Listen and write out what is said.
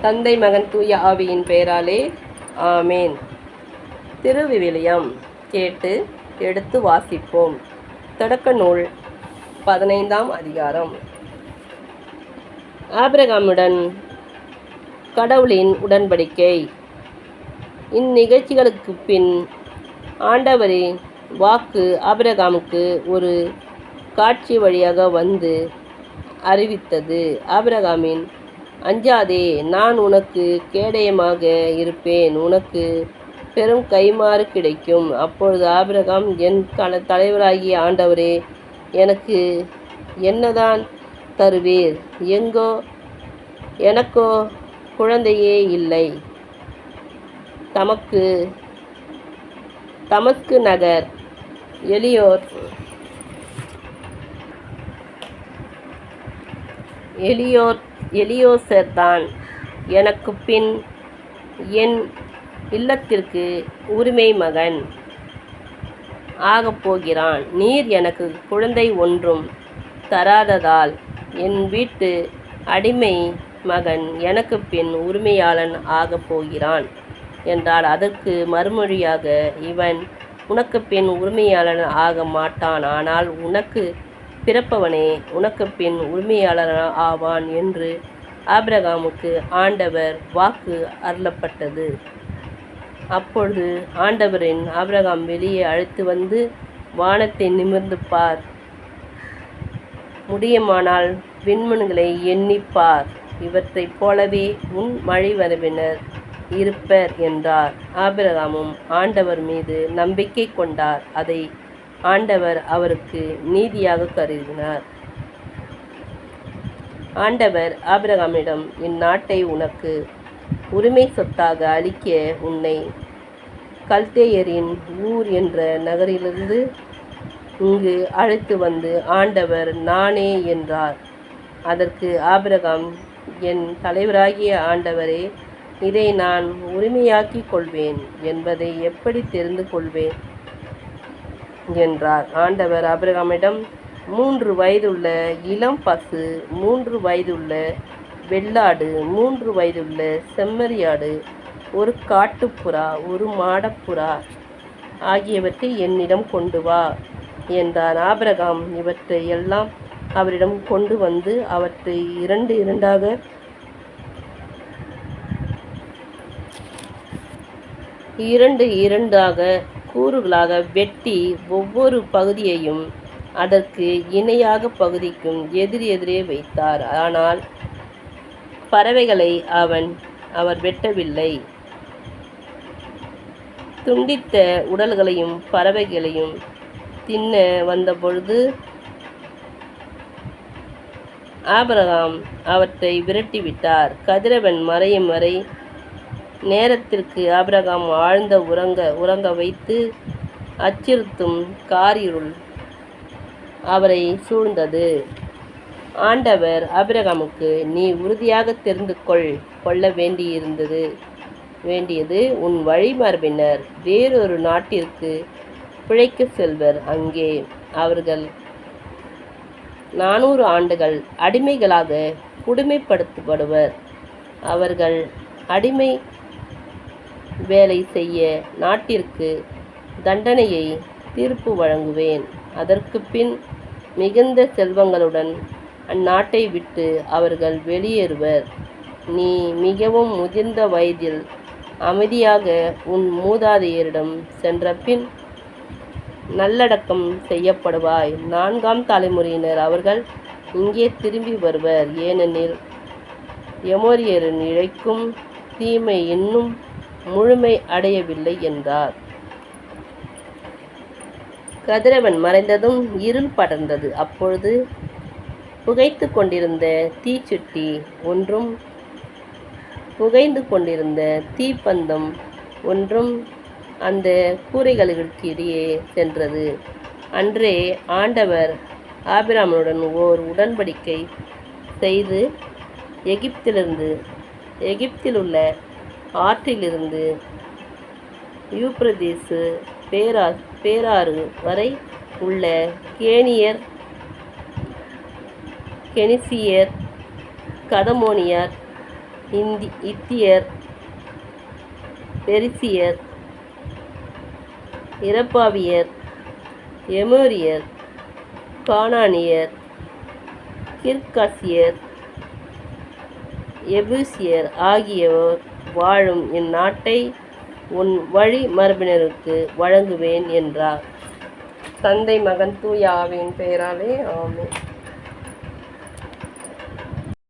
தந்தை மகன் தூய ஆவியின் பெயராலே ஆமேன். திருவிவிலியம் கேட்டு எடுத்து வாசிப்போம். தொடக்க நூல் பதினைந்தாம் அதிகாரம். ஆபிரகாமுடன் கடவுளின் உடன்படிக்கை. இந்நிகழ்ச்சிகளுக்கு பின் ஆண்டவரின் வாக்கு ஆபிரகாமுக்கு ஒரு காட்சி வழியாக வந்து அறிவித்தது. ஆபிரகாமின் அஞ்சாதே நான் உனக்கு கேடயமாக இருப்பேன். உனக்கு பெரும் கைமாறு கிடைக்கும். அப்பொழுது ஆபிரகாம் என் தல தலைவராகிய ஆண்டவரே எனக்கு என்னதான் தருவீர்? எங்கோ எனக்கோ குழந்தையே இல்லை. தமக்கு தமஸ்கு நகர் எளியோர் எளியோர் எலியோசர்தான் எனக்கு பின் என் இல்லத்திற்கு உரிமை மகன் ஆகப் போகிறான். நீர் எனக்கு குழந்தை ஒன்றும் தராததால் என் வீட்டு அடிமை மகன் எனக்கு பின் உரிமையாளன் ஆகப் போகிறான் என்றால் அதற்கு மறுமொழியாக இவன் உனக்கு பின் உரிமையாளன் ஆக மாட்டான். ஆனால் உனக்கு பிறப்பவனே உனக்கு பின் உரிமையாளர் ஆவான் என்று ஆபிரகாமுக்கு ஆண்டவர் வாக்கு அருளப்பட்டது. அப்பொழுது ஆண்டவரின் ஆபிரகாம் வெளியே அழைத்து வந்து வானத்தை நிமிர்ந்து பார். முடியுமானால் விண்மன்களை எண்ணிப்பார் இவற்றைப் போலவே உன் மழைவரவினர் இருப்பர் என்றார். ஆபிரகாமும் ஆண்டவர் மீது நம்பிக்கை கொண்டார். அதை ஆண்டவர் அவருக்கு நீதியாக கருதினார். ஆண்டவர் ஆபிரகாமிடம் இந்நாட்டை உனக்கு உரிமை சொத்தாக அளிக்க உன்னை கல்தேயரின் ஊர் என்ற நகரிலிருந்து இங்கு அழைத்து வந்து ஆண்டவர் நானே என்றார். அதற்கு ஆபிரகாம் என் தலைவராகிய ஆண்டவரே இதை நான் உரிமையாக்கிக் கொள்வேன் என்பதை எப்படி தெரிந்து கொள்வேன்? என்றார். ஆண்டவர் அபிரகாமிடம் மூன்று வயதுள்ள இளம் பசு மூன்று வயதுள்ள வெள்ளாடு மூன்று வயதுள்ள செம்மறியாடு ஒரு காட்டுப்புறா ஒரு மாடப்புறா ஆகியவற்றை என்னிடம் கொண்டு வா என்றார். ஆபிரகாம் இவற்றை எல்லாம் அவரிடம் கொண்டு வந்து அவற்றை இரண்டு இரண்டாக இரண்டு இரண்டாக கூறுகளாக வெட்டி ஒவ்வொரு பகுதியையும் அதற்கு இணையாக பகுதிக்கும் எதிர் எதிரே வைத்தார். ஆனால் பறவைகளை அவன் அவர் வெட்டவில்லை. துண்டித்த உடல்களையும் பறவைகளையும் தின்ன வந்தபொழுது ஆபரகாம் அவற்றை விரட்டிவிட்டார். கதிரவன் மறையும் வரை நேரத்திற்கு ஆபிரகாம் ஆழ்ந்த உறங்க உறங்க வைத்து அச்சுறுத்தும் காரிருள் அவரை சூழ்ந்தது. ஆண்டவர் ஆபிரகாமுக்கு நீ உறுதியாக தெரிந்து கொள் கொள்ள வேண்டியிருந்தது வேண்டியது உன் வழிமரபினர் வேறொரு நாட்டிற்கு பிழைக்க செல்வர். அங்கே அவர்கள் நானூறு ஆண்டுகள் அடிமைகளாக குடிமைப்படுத்தப்படுவர். அவர்கள் அடிமை வேலை செய்ய நாட்டிற்கு தண்டனையை தீர்ப்பு வழங்குவேன். அதற்கு பின் மிகுந்த செல்வங்களுடன் அந்நாட்டை விட்டு அவர்கள் வெளியேறுவர். நீ மிகவும் முதிர்ந்த வயதில் அமைதியாக உன் மூதாதையரிடம் சென்ற பின் நல்லடக்கம் செய்யப்படுவாய். நான்காம் தலைமுறையினர் அவர்கள் இங்கே திரும்பி வருவர். ஏனெனில் எமோரியரின் இழைக்கும் தீமை இன்னும் முழுமை அடையவில்லை என்றார். கதிரவன் மறைந்ததும் இருள் படர்ந்தது. அப்பொழுது புகைத்து கொண்டிருந்த தீச்சுட்டி ஒன்றும் புகைந்து கொண்டிருந்த தீப்பந்தம் ஒன்றும் அந்த கூரைகளுக்கு இடையே சென்றது. அன்றே ஆண்டவர் ஆபிராமனுடன் ஓர் உடன்படிக்கை செய்து எகிப்திலிருந்து எகிப்தில் உள்ள ஆற்றிலிருந்து யூப்ரதேசு பேரா பேராறு வரை உள்ள கேனியர் கெனிசியர் கதமோனியர் இந்தி இத்தியர் பெரிசியர் இரப்பாவியர் எமோரியர் கானானியர் கிர்காசியர் எபூசியர் ஆகியோர் வாழும் இந்நாட்டை உன் வழி மரபினருக்கு வழங்குவேன் என்றார். தந்தை மகன் தூயாவின் பெயராலே ஆமே